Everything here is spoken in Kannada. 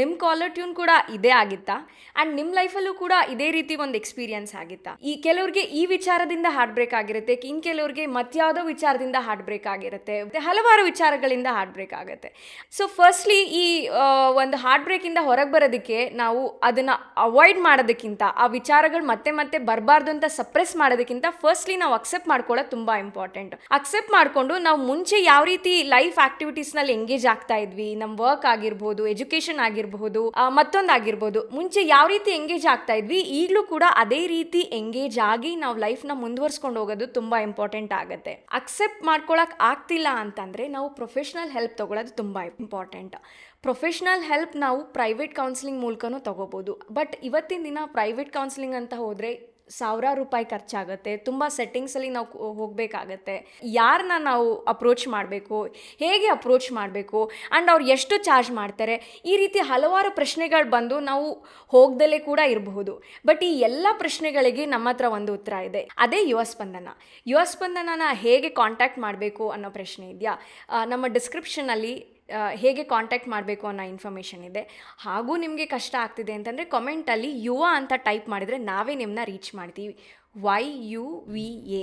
ನಿಮ್ಮ ಕಾಲರ್ ಟ್ಯೂನ್ ಕೂಡ ಇದೇ ಆಗಿತ್ತಾ ಆ್ಯಂಡ್ ನಿಮ್ಮ ಲೈಫಲ್ಲೂ ಕೂಡ ಇದೇ ರೀತಿ ಒಂದು ಎಕ್ಸ್ಪೀರಿಯನ್ಸ್ ಆಗಿತ್ತಾ. ಈ ಕೆಲವ್ರಿಗೆ ಈ ವಿಚಾರದಿಂದ ಹಾರ್ಟ್ ಬ್ರೇಕ್ ಆಗಿರುತ್ತೆ ಇನ್ನು ಕೆಲವ್ರಿಗೆ ಮತ್ಯಾವುದೋ ವಿಚಾರದಿಂದ ಹಾರ್ಟ್ ಬ್ರೇಕ್ ಆಗಿರುತ್ತೆ ಹಲವಾರು ವಿಚಾರಗಳಿಂದ ಹಾರ್ಟ್ ಬ್ರೇಕ್ ಆಗುತ್ತೆ. ಸೊ ಫಸ್ಟ್ಲಿ ಈ ಒಂದು ಹಾರ್ಟ್ ಬ್ರೇಕಿಂದ ಹೊರಗೆ ಬರೋದಕ್ಕೆ ನಾವು ಅದನ್ನು ಅವಾಯ್ಡ್ ಮಾಡೋದಕ್ಕಿಂತ, ಆ ವಿಚಾರಗಳು ಮತ್ತೆ ಮತ್ತೆ ಬರಬಾರ್ದು ಅಂತ ಸಪ್ರೆಸ್ ಮಾಡೋದಕ್ಕಿಂತ ಫಸ್ಟ್ಲಿ ನಾವು ಅಕ್ಸೆಪ್ಟ್ ಮಾಡ್ಕೊಳ್ಳೋದು ತುಂಬ ಇಂಪಾರ್ಟೆಂಟ್ ಅಕ್ಸೆಪ್ಟ್ ಮಾಡಿಕೊಂಡು ನಾವು ಮುಂಚೆ ಯಾವ ರೀತಿ ಲೈಫ್ ಆಕ್ಟಿವಿಟೀಸ್ನಲ್ಲಿ ಎಂಗೇಜ್ ಆಗ್ತಾ ಇದ್ವಿ ನಮ್ಮ ವರ್ಕ್ ಆಗಿರ್ಬೋದು ಎಜುಕೇಷನ್ ಆಗಿರಬಹುದು ಮತ್ತೊಂದು ಆಗಿರ್ಬೋದು ಮುಂಚೆ ಯಾವ ರೀತಿ ಎಂಗೇಜ್ ಆಗ್ತಾ ಇದ್ವಿ, ಈಗಲೂ ಕೂಡ ಅದೇ ರೀತಿ ಎಂಗೇಜ್ ಆಗಿ ನಾವು ಲೈಫ್ನ ಮುಂದುವರ್ಸ್ಕೊಂಡು ಹೋಗೋದು ತುಂಬ ಇಂಪಾರ್ಟೆಂಟ್ ಆಗುತ್ತೆ. ಅಕ್ಸೆಪ್ಟ್ ಮಾಡ್ಕೊಳಕ್ ಆಗ್ತಿಲ್ಲ ಅಂತಂದರೆ ನಾವು ಪ್ರೊಫೆಷ್ನಲ್ ಹೆಲ್ಪ್ ತೊಗೊಳೋದು ತುಂಬ ಇಂಪಾರ್ಟೆಂಟ್ ಪ್ರೊಫೆಷ್ನಲ್ ಹೆಲ್ಪ್ ನಾವು ಪ್ರೈವೇಟ್ ಕೌನ್ಸಿಲಿಂಗ್ ಮೂಲಕನೂ ತೊಗೋಬೋದು. ಬಟ್ ಇವತ್ತಿನ ದಿನ ಪ್ರೈವೇಟ್ ಕೌನ್ಸಿಲಿಂಗ್ ಅಂತ ಹೋದರೆ ಸಾವಿರಾರು ರೂಪಾಯಿ ಖರ್ಚಾಗುತ್ತೆ, ತುಂಬ ಸೆಟ್ಟಿಂಗ್ಸಲ್ಲಿ ನಾವು ಹೋಗಬೇಕಾಗತ್ತೆ. ಯಾರನ್ನ ನಾವು ಅಪ್ರೋಚ್ ಮಾಡಬೇಕು, ಹೇಗೆ ಅಪ್ರೋಚ್ ಮಾಡಬೇಕು ಆ್ಯಂಡ್ ಅವ್ರು ಎಷ್ಟು ಚಾರ್ಜ್ ಮಾಡ್ತಾರೆ, ಈ ರೀತಿ ಹಲವಾರು ಪ್ರಶ್ನೆಗಳು ಬಂದು ನಾವು ಹೋಗ್ದಲೇ ಕೂಡ ಇರಬಹುದು. ಬಟ್ ಈ ಎಲ್ಲ ಪ್ರಶ್ನೆಗಳಿಗೆ ನಮ್ಮ ಹತ್ರ ಒಂದು ಉತ್ತರ ಇದೆ. ಅದೇ ಯುವ ಸ್ಪಂದನ. ಯುವ ಸ್ಪಂದನನ ಹೇಗೆ ಕಾಂಟ್ಯಾಕ್ಟ್ ಮಾಡಬೇಕು ಅನ್ನೋ ಪ್ರಶ್ನೆ ಇದೆಯಾ? ನಮ್ಮ ಡಿಸ್ಕ್ರಿಪ್ಷನಲ್ಲಿ ಹೇಗೆ ಕಾಂಟ್ಯಾಕ್ಟ್ ಮಾಡಬೇಕು ಅನ್ನೋ ಇನ್ಫಾರ್ಮೇಷನ್ ಇದೆ. ಹಾಗೂ ನಿಮಗೆ ಕಷ್ಟ ಆಗ್ತಿದೆ ಅಂತಂದರೆ ಕಮೆಂಟಲ್ಲಿ ಯುವ ಅಂತ ಟೈಪ್ ಮಾಡಿದರೆ ನಾವೇ ನಿಮ್ಮನ್ನ ರೀಚ್ ಮಾಡ್ತೀವಿ. Why you V A